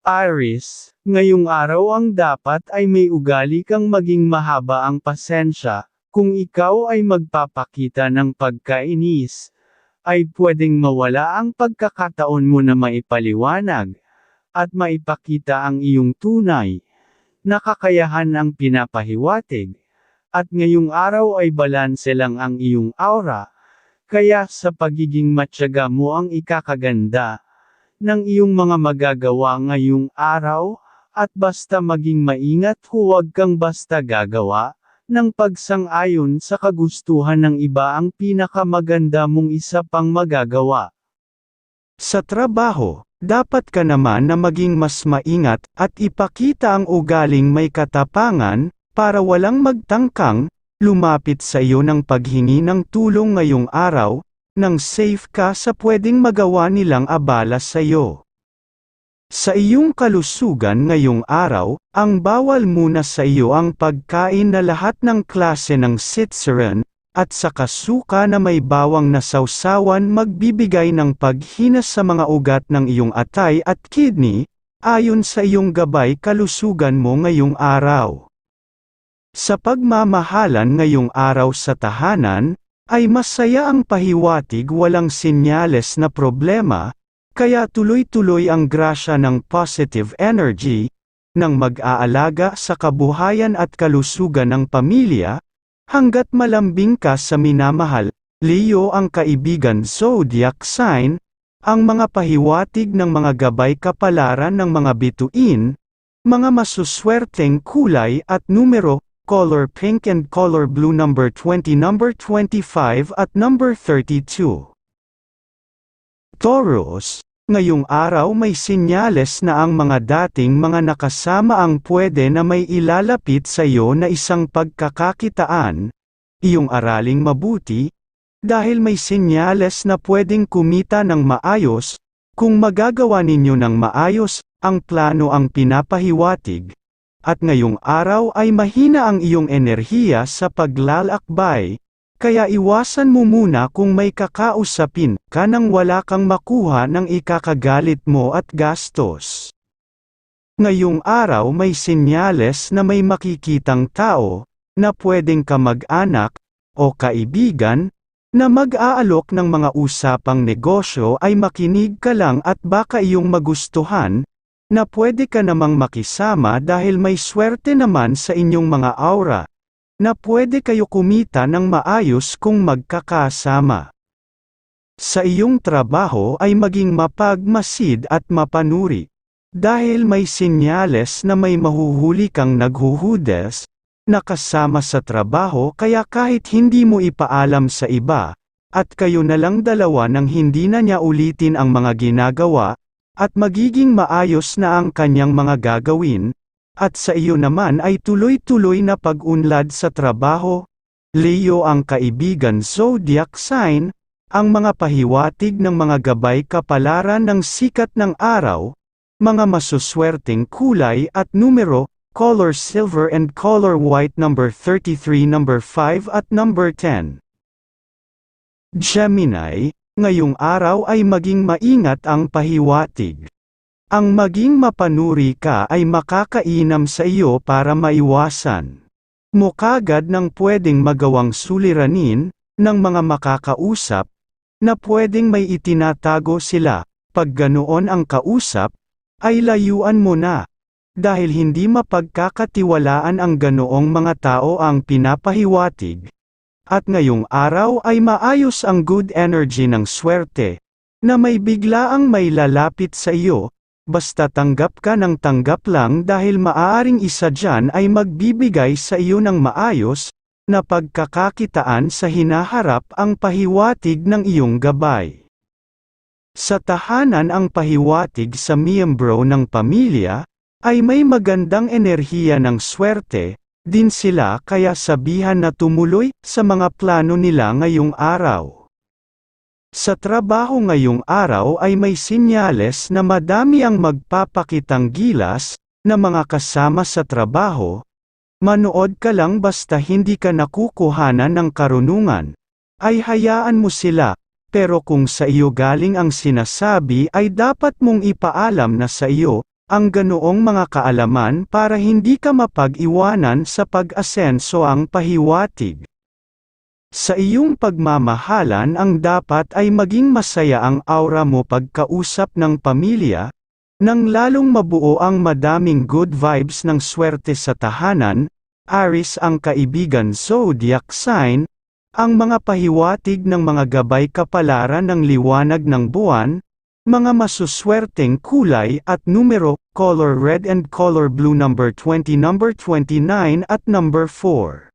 Aris, ngayong araw ang dapat ay may ugali kang maging mahaba ang pasensya, kung ikaw ay magpapakita ng pagkainis, ay pwedeng mawala ang pagkakataon mo na maipaliwanag, at maipakita ang iyong tunay, na kakayahan ang pinapahiwatig, at ngayong araw ay balanse lang ang iyong aura, kaya sa pagiging matyaga mo ang ikakaganda, ng iyong mga magagawa ngayong araw, at basta maging maingat huwag kang basta gagawa, ng pagsang-ayon sa kagustuhan ng iba ang pinakamaganda mong isa pang magagawa. Sa trabaho, dapat ka naman na maging mas maingat at ipakita ang ugaling may katapangan, para walang magtangkang, lumapit sa iyo ng paghingi ng tulong ngayong araw, nang safe ka sa pwedeng magawa nilang abala sa iyo. Sa iyong kalusugan ngayong araw, ang bawal muna sa iyo ang pagkain na lahat ng klase ng sitsaran, at sa kasuka na may bawang na sausawan magbibigay ng paghina sa mga ugat ng iyong atay at kidney, ayon sa iyong gabay kalusugan mo ngayong araw. Sa pagmamahalan ngayong araw sa tahanan, ay masaya ang pahiwatig walang sinyales na problema, kaya tuloy-tuloy ang grasya ng positive energy, ng mag-aalaga sa kabuhayan at kalusugan ng pamilya, hanggat malambing ka sa minamahal, Leo ang kaibigan zodiac sign, ang mga pahiwatig ng mga gabay kapalaran ng mga bituin, mga masuswerteng kulay at numero, color pink and color blue number 20 number 25 at number 32. Taurus, ngayong araw may sinyales na ang mga dating mga nakasama ang pwede na may ilalapit sa iyo na isang pagkakakitaan, iyong araling mabuti, dahil may sinyales na pwedeng kumita ng maayos, kung magagawa ninyo ng maayos, ang plano ang pinapahiwatig, at ngayong araw ay mahina ang iyong enerhiya sa paglalakbay, kaya iwasan mo muna kung may kakausapin ka nang wala kang makuha ng ikakagalit mo at gastos. Ngayong araw may sinyales na may makikitang tao, na pwedeng kamag-anak, o kaibigan, na mag-aalok ng mga usapang negosyo ay makinig ka lang at baka iyong magustuhan, na pwede ka namang makisama dahil may swerte naman sa inyong mga aura, na pwede kayo kumita ng maayos kung magkakasama. Sa iyong trabaho ay maging mapagmasid at mapanuri. Dahil may sinyales na may mahuhuli kang naghuhudes, nakasama sa trabaho kaya kahit hindi mo ipaalam sa iba, at kayo na lang dalawa nang hindi na niya ulitin ang mga ginagawa, at magiging maayos na ang kanyang mga gagawin, at sa iyo naman ay tuloy-tuloy na pag-unlad sa trabaho. Leo ang kaibigan zodiac sign, ang mga pahiwatig ng mga gabay kapalaran ng sikat ng araw, mga masuswerteng kulay at numero, color silver and color white number 33 number 5 at number 10. Gemini, ngayong araw ay maging maingat ang pahiwatig. Ang maging mapanuri ka ay makakainam sa iyo para maiwasan. Mo kagad ng pwedeng magawang suliranin, ng mga makakausap, na pwedeng may itinatago sila, pag ganoon ang kausap, ay layuan mo na. Dahil hindi mapagkakatiwalaan ang ganoong mga tao ang pinapahiwatig. At ngayong araw ay maayos ang good energy ng swerte, na may biglaang may lalapit sa iyo, basta tanggap ka ng tanggap lang dahil maaaring isa dyan ay magbibigay sa iyo ng maayos, na pagkakakitaan sa hinaharap ang pahiwatig ng iyong gabay. Sa tahanan ang pahiwatig sa miyembro ng pamilya, ay may magandang enerhiya ng swerte, din sila kaya sabihan na tumuloy sa mga plano nila ngayong araw. Sa trabaho ngayong araw ay may sinyales na madami ang magpapakitang gilas, na mga kasama sa trabaho, manood ka lang basta hindi ka nakukuhanan ng karunungan, ay hayaan mo sila, pero kung sa iyo galing ang sinasabi ay dapat mong ipaalam na sa iyo, ang ganoong mga kaalaman para hindi ka mapag-iwanan sa pag-asenso ang pahiwatig. Sa iyong pagmamahalan ang dapat ay maging masaya ang aura mo pagkausap ng pamilya, nang lalong mabuo ang madaming good vibes ng swerte sa tahanan, Aris ang kaibigan zodiac sign, ang mga pahiwatig ng mga gabay kapalaran ng liwanag ng buwan, mga masuswerteng kulay at numero, color red and color blue number 20 number 29 at number 4.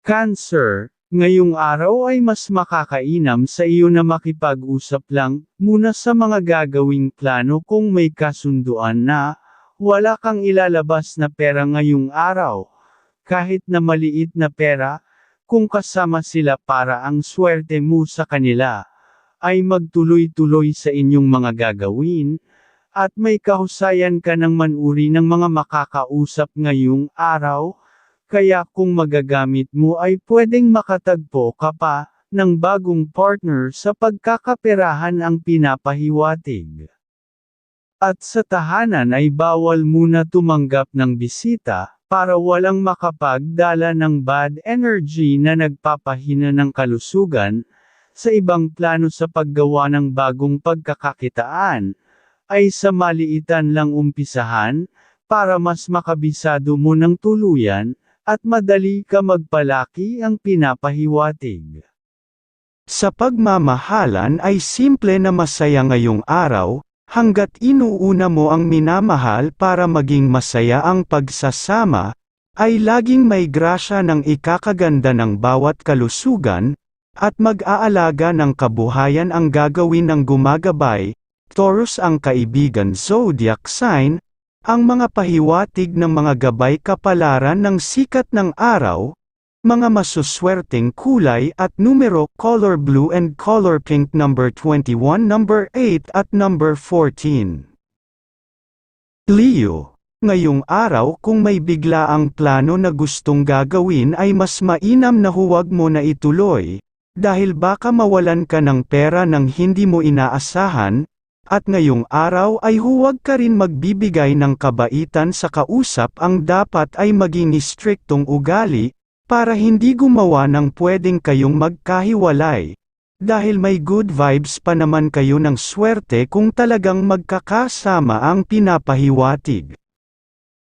Cancer, ngayong araw ay mas makakainam sa iyo na makipag-usap lang muna sa mga gagawing plano kung may kasunduan na wala kang ilalabas na pera ngayong araw. Kahit na maliit na pera, kung kasama sila para ang swerte mo sa kanila, ay magtuloy-tuloy sa inyong mga gagawin, at may kahusayan ka ng manuri ng mga makakausap ngayong araw, kaya kung magagamit mo ay pwedeng makatagpo ka pa, ng bagong partner sa pagkakaperahan ang pinapahiwatig. At sa tahanan ay bawal muna tumanggap ng bisita, para walang makapagdala ng bad energy na nagpapahina ng kalusugan, sa ibang plano sa paggawa ng bagong pagkakakitaan, ay sa maliitan lang umpisahan, para mas makabisado mo ng tuluyan, at madali ka magpalaki ang pinapahiwatig. Sa pagmamahalan ay simple na masaya ngayong araw, hanggat inuuna mo ang minamahal para maging masaya ang pagsasama, ay laging may grasya ng ikakaganda ng bawat kalusugan, at mag-aalaga ng kabuhayan ang gagawin ng gumagabay, Taurus ang kaibigan zodiac sign, ang mga pahiwatig ng mga gabay kapalaran ng sikat ng araw, mga masuswerteng kulay at numero color blue and color pink number 21 number 8 at number 14. Leo, ngayong araw kung may bigla ang plano na gustong gagawin ay mas mainam na huwag mo na ituloy, dahil baka mawalan ka ng pera ng hindi mo inaasahan, at ngayong araw ay huwag ka rin magbibigay ng kabaitan sa kausap ang dapat ay maging striktong ugali, para hindi gumawa ng pwedeng kayong magkahiwalay. Dahil may good vibes pa naman kayo ng swerte kung talagang magkakasama ang pinapahiwatig.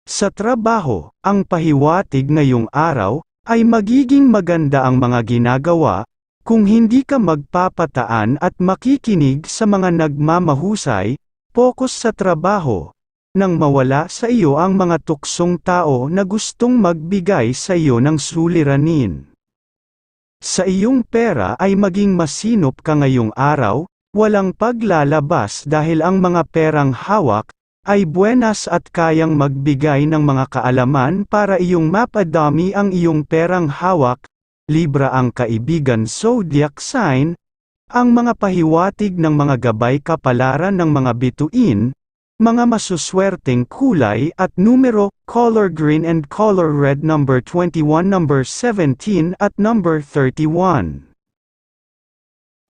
Sa trabaho, ang pahiwatig ngayong araw, ay magiging maganda ang mga ginagawa, kung hindi ka magpapataan at makikinig sa mga nagmamahusay, focus sa trabaho, nang mawala sa iyo ang mga tuksong tao na gustong magbigay sa iyo ng suliranin. Sa iyong pera ay maging masinop ka ngayong araw, walang paglalabas dahil ang mga perang hawak, ay buenas at kayang magbigay ng mga kaalaman para iyong mapadami ang iyong perang hawak, Libra ang kaibigan zodiac sign, ang mga pahiwatig ng mga gabay kapalaran ng mga bituin, mga masuswerteng kulay at numero, color green and color red number 21 number 17 at number 31.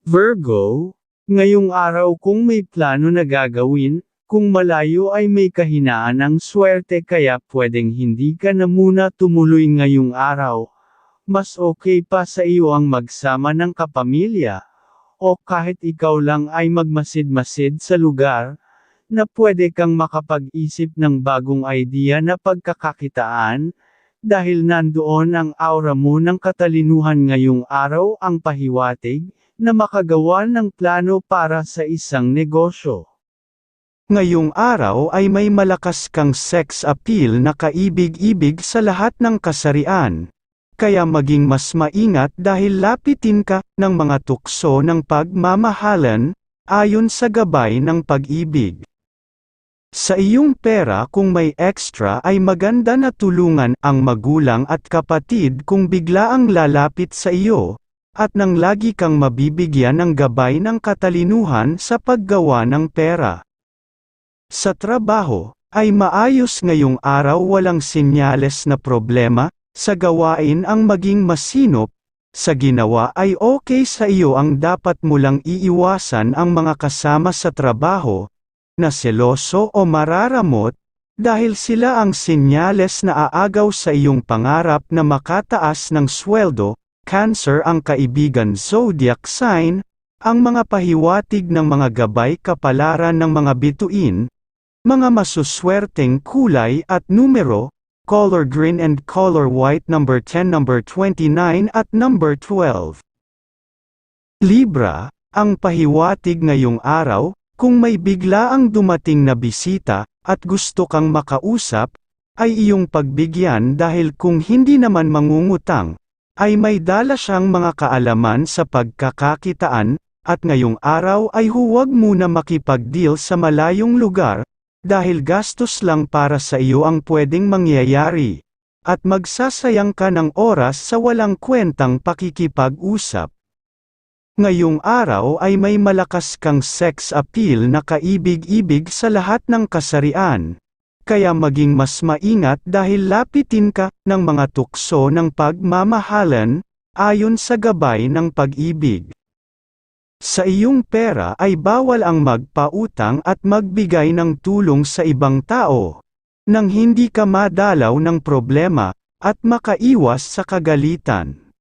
Virgo, ngayong araw kung may plano na gagawin, kung malayo ay may kahinaan ang swerte kaya pwedeng hindi ka na muna tumuloy ngayong araw. Mas okay pa sa iyo ang magsama ng kapamilya, o kahit ikaw lang ay magmasid-masid sa lugar, na pwede kang makapag-isip ng bagong idea na pagkakakitaan, dahil nandoon ang aura mo ng katalinuhan ngayong araw ang pahiwatig, na makagawa ng plano para sa isang negosyo. Ngayong araw ay may malakas kang sex appeal na kaibig-ibig sa lahat ng kasarian. Kaya maging mas maingat dahil lapitin ka ng mga tukso ng pagmamahalan, ayon sa gabay ng pag-ibig. Sa iyong pera kung may extra ay maganda na tulungan ang magulang at kapatid kung bigla ang lalapit sa iyo, at nang lagi kang mabibigyan ng gabay ng katalinuhan sa paggawa ng pera. Sa trabaho, ay maayos ngayong araw walang senyales na problema, sa gawain ang maging masinop, sa ginawa ay okay sa iyo ang dapat mo lang iiwasan ang mga kasama sa trabaho, na seloso o mararamot, dahil sila ang sinyales na aagaw sa iyong pangarap na makataas ng sweldo, Cancer ang kaibigan zodiac sign, ang mga pahiwatig ng mga gabay kapalaran ng mga bituin, mga masuswerteng kulay at numero, color green and color white number 10 number 29 at number 12. Libra, ang pahiwatig ngayong araw, kung may bigla ang dumating na bisita, at gusto kang makausap, ay iyong pagbigyan dahil kung hindi naman mangungutang, ay may dala siyang mga kaalaman sa pagkakakitaan, at ngayong araw ay huwag muna makipag-deal sa malayong lugar, dahil gastos lang para sa iyo ang pwedeng mangyayari, at magsasayang ka ng oras sa walang kwentang pakikipag-usap. Ngayong araw ay may malakas kang sex appeal na kaibig-ibig sa lahat ng kasarian, kaya maging mas maingat dahil lapitin ka ng mga tukso ng pagmamahalan, ayon sa gabay ng pag-ibig. Sa iyong pera ay bawal ang magpautang at magbigay ng tulong sa ibang tao, nang hindi ka madalaw ng problema, at makaiwas sa kagalitan.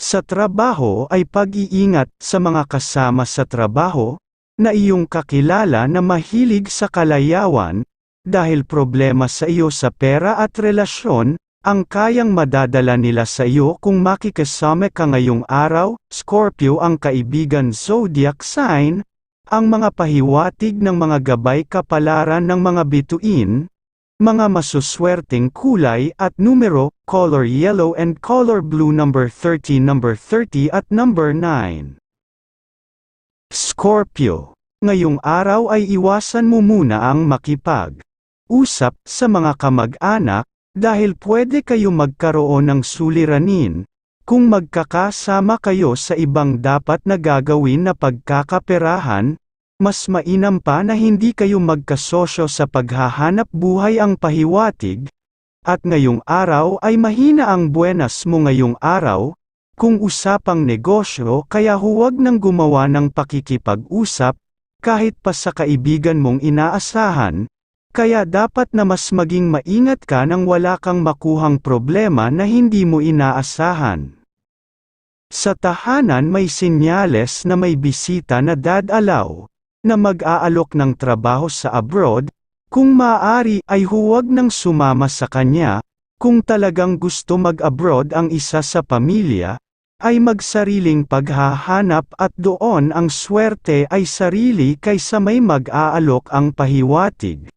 Sa trabaho ay pag-iingat sa mga kasama sa trabaho, na iyong kakilala na mahilig sa kalayawan, dahil problema sa iyo sa pera at relasyon, ang kayang madadala nila sa iyo kung makikasama ka ngayong araw, Scorpio ang kaibigan zodiac sign, ang mga pahiwatig ng mga gabay kapalaran ng mga bituin, mga masuswerteng kulay at numero, color yellow and color blue number 30 number 30 at number 9. Scorpio, ngayong araw ay iwasan mo muna ang makipag usap sa mga kamag-anak, dahil pwede kayo magkaroon ng suliranin, kung magkakasama kayo sa ibang dapat na gagawin na pagkakaperahan, mas mainam pa na hindi kayo magkasosyo sa paghahanap buhay ang pahiwatig, at ngayong araw ay mahina ang buenas mo ngayong araw, kung usapang negosyo kaya huwag nang gumawa ng pakikipag-usap, kahit pa sa kaibigan mong inaasahan, kaya dapat na mas maging maingat ka nang wala kang makuhang problema na hindi mo inaasahan. Sa tahanan may sinyales na may bisita na dadalaw, na mag-aalok ng trabaho sa abroad, kung maaari ay huwag nang sumama sa kanya, kung talagang gusto mag-abroad ang isa sa pamilya, ay magsariling paghahanap at doon ang swerte ay sarili kaysa may mag-aalok ang pahiwatig.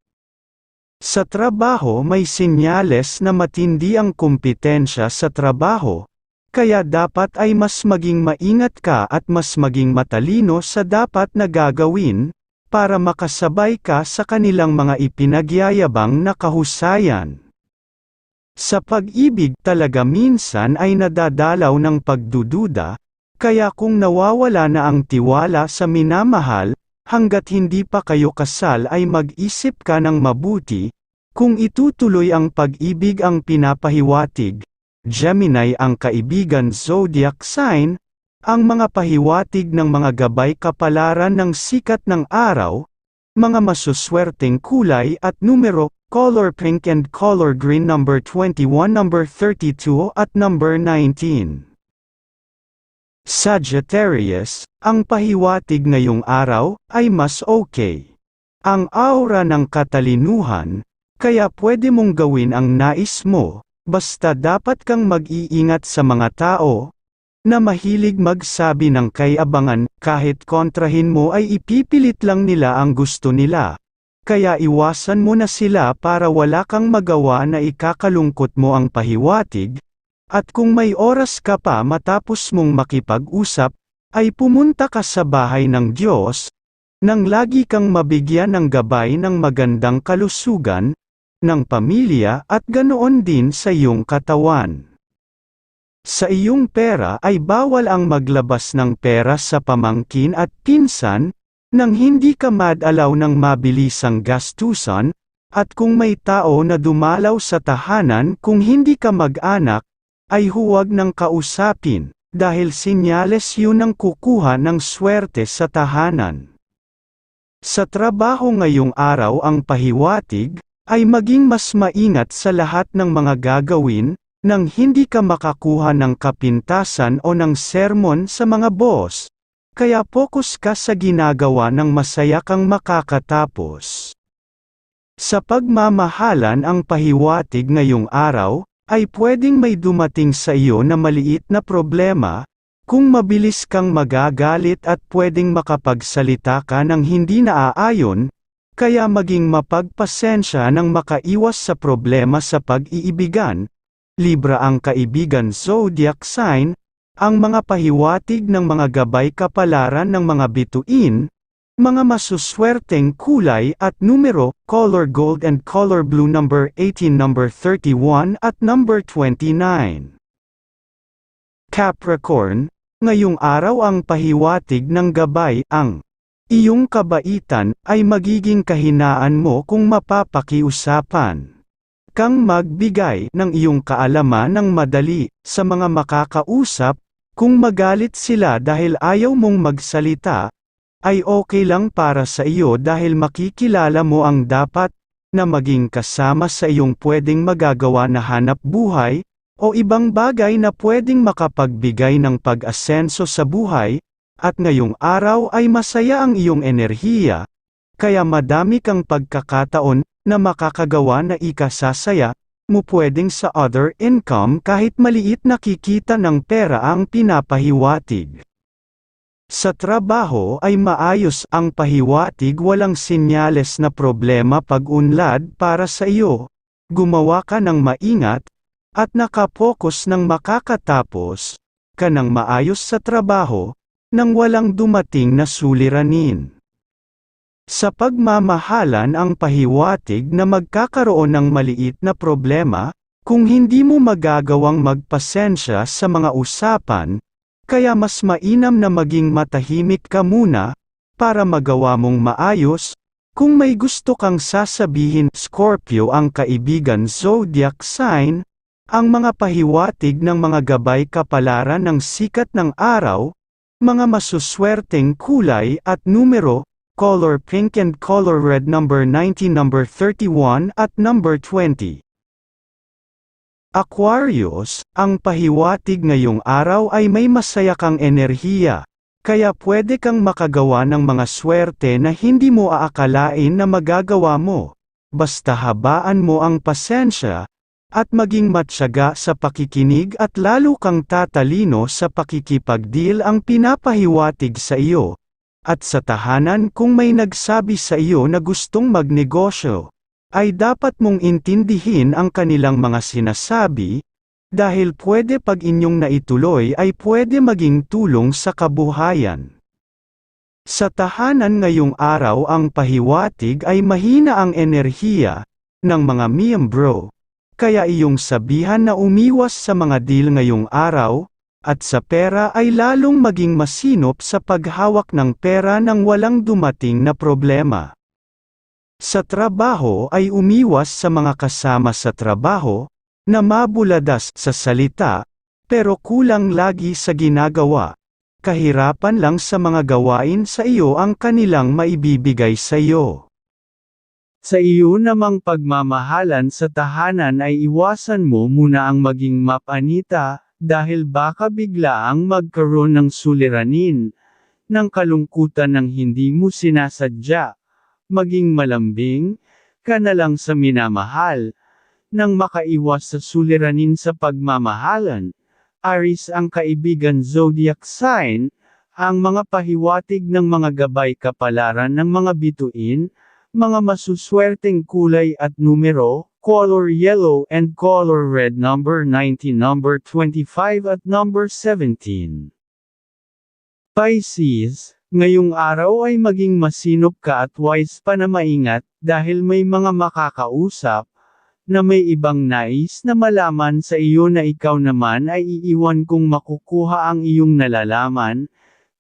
Sa trabaho may sinyales na matindi ang kompetensya sa trabaho, kaya dapat ay mas maging maingat ka at mas maging matalino sa dapat na gagawin, para makasabay ka sa kanilang mga ipinagyayabang na kahusayan. Sa pag-ibig talaga minsan ay nadadalaw ng pagdududa, kaya kung nawawala na ang tiwala sa minamahal, Hanggat hindi pa kayo kasal ay mag-isip ka ng mabuti, kung itutuloy ang pag-ibig ang pinapahiwatig. Gemini ang kaibigan zodiac sign, ang mga pahiwatig ng mga gabay kapalaran ng sikat ng araw, mga masuswerteng kulay at numero, color pink and color green number 21 number 32 at number 19. Sagittarius, ang pahiwatig ngayong araw, ay mas okay. Ang aura ng katalinuhan, kaya pwede mong gawin ang nais mo, basta dapat kang mag-iingat sa mga tao, na mahilig magsabi ng kayabangan, kahit kontrahin mo ay ipipilit lang nila ang gusto nila. Kaya iwasan mo na sila para wala kang magawa na ikakalungkot mo ang pahiwatig, at kung may oras ka pa matapos mong makipag-usap, ay pumunta ka sa bahay ng Diyos, nang lagi kang mabigyan ng gabay ng magandang kalusugan, ng pamilya at ganoon din sa iyong katawan. Sa iyong pera ay bawal ang maglabas ng pera sa pamangkin at pinsan, nang hindi ka madalaw ng mabilisang gastusan, at kung may tao na dumalaw sa tahanan kung hindi ka mag-anak, ay huwag nang kausapin, dahil sinyales yun ang kukuha ng swerte sa tahanan. Sa trabaho ngayong araw ang pahiwatig, ay maging mas maingat sa lahat ng mga gagawin, nang hindi ka makakuha ng kapintasan o ng sermon sa mga boss. Kaya focus ka sa ginagawa ng masaya kang makakatapos. Sa pagmamahalan ang pahiwatig ngayong araw, ay pwedeng may dumating sa iyo na maliit na problema, kung mabilis kang magagalit at pwedeng makapagsalita ka ng hindi naaayon, kaya maging mapagpasensya nang makaiwas sa problema sa pag-iibigan. Libra ang kaibigan zodiac sign, ang mga pahiwatig ng mga gabay kapalaran ng mga bituin, mga masuswerteng kulay at numero, color gold and color blue number 18 number 31 at number 29. Capricorn, ngayong araw ang pahiwatig ng gabay, ang iyong kabaitan ay magiging kahinaan mo kung mapapakiusapan. Kang magbigay ng iyong kaalaman ng madali sa mga makakausap, kung magalit sila dahil ayaw mong magsalita, ay okay lang para sa iyo dahil makikilala mo ang dapat na maging kasama sa iyong pwedeng magagawa na hanap buhay, o ibang bagay na pwedeng makapagbigay ng pag-asenso sa buhay, at ngayong araw ay masaya ang iyong enerhiya, kaya madami kang pagkakataon na makakagawa na ikasasaya, mo pwedeng sa other income kahit maliit na kikita ng pera ang pinapahiwatig. Sa trabaho ay maayos ang pahiwatig walang sinyales na problema pag-unlad para sa iyo, gumawa ka ng maingat, at nakapokus ng makakatapos, ka ng maayos sa trabaho, nang walang dumating na suliranin. Sa pagmamahalan ang pahiwatig na magkakaroon ng maliit na problema, kung hindi mo magagawang magpasensya sa mga usapan, kaya mas mainam na maging matahimik ka muna, para magawa mong maayos, kung may gusto kang sasabihin Scorpio ang kaibigan zodiac sign, ang mga pahiwatig ng mga gabay kapalaran ng sikat ng araw, mga masuswerteng kulay at numero, color pink and color red number 19 number 31 at number 20. Aquarius, ang pahiwatig ngayong araw ay may masaya kang enerhiya, kaya pwede kang makagawa ng mga swerte na hindi mo aakalain na magagawa mo. Basta habaan mo ang pasensya, at maging matyaga sa pakikinig at lalo kang tatalino sa pakikipagdeal ang pinapahiwatig sa iyo. At sa tahanan kung may nagsabi sa iyo na gustong magnegosyo, ay dapat mong intindihin ang kanilang mga sinasabi, dahil pwede pag inyong naituloy ay pwede maging tulong sa kabuhayan. Sa tahanan ngayong araw ang pahiwatig ay mahina ang enerhiya ng mga miyembro, kaya iyong sabihan na umiwas sa mga deal ngayong araw, at sa pera ay lalong maging masinop sa paghawak ng pera nang walang dumating na problema. Sa trabaho ay umiwas sa mga kasama sa trabaho, na mabuladas sa salita, pero kulang lagi sa ginagawa. Kahirapan lang sa mga gawain sa iyo ang kanilang maibibigay sa iyo. Sa iyo namang pagmamahalan sa tahanan ay iwasan mo muna ang maging mapanita, dahil baka biglaang magkaroon ng suliranin, ng kalungkutan ng hindi mo sinasadya. Maging malambing, ka na lang sa minamahal, nang makaiwas sa suliranin sa pagmamahalan. Aris ang kaibigan zodiac sign, ang mga pahiwatig ng mga gabay kapalaran ng mga bituin, mga masuswerteng kulay at numero, color yellow and color red number 19 number 25 at number 17. Pisces, ngayong araw ay maging masinop ka at wise pa na maingat, dahil may mga makakausap, na may ibang nais na malaman sa iyo na ikaw naman ay iiwan kung makukuha ang iyong nalalaman,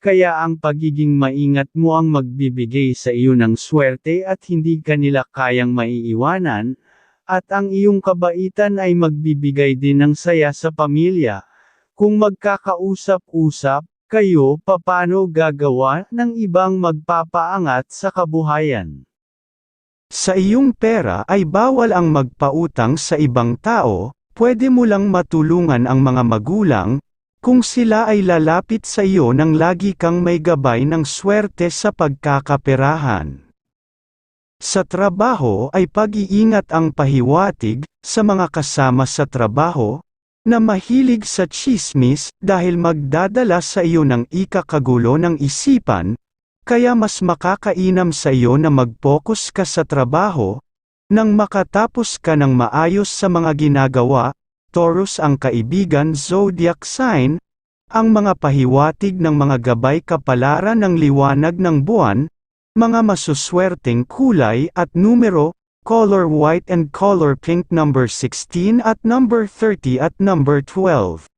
kaya ang pagiging maingat mo ang magbibigay sa iyo ng swerte at hindi kanila kayang maiiwanan, at ang iyong kabaitan ay magbibigay din ng saya sa pamilya. Kung magkakausap-usap, Kayo papano gagawa ng ibang magpapaangat sa kabuhayan? Sa iyong pera ay bawal ang magpautang sa ibang tao, pwede mo lang matulungan ang mga magulang, kung sila ay lalapit sa iyo nang lagi kang may gabay ng swerte sa pagkakaperahan. Sa trabaho ay pag-iingat ang pahiwatig, sa mga kasama sa trabaho, na mahilig sa chismis dahil magdadala sa iyo ng ikakagulo ng isipan, kaya mas makakainam sa iyo na mag-focus ka sa trabaho, nang makatapos ka ng maayos sa mga ginagawa, Taurus ang kaibigan zodiac sign, ang mga pahiwatig ng mga gabay kapalaran ng liwanag ng buwan, mga masuswerteng kulay at numero, color white and color pink number 16 at number 30 at number 12.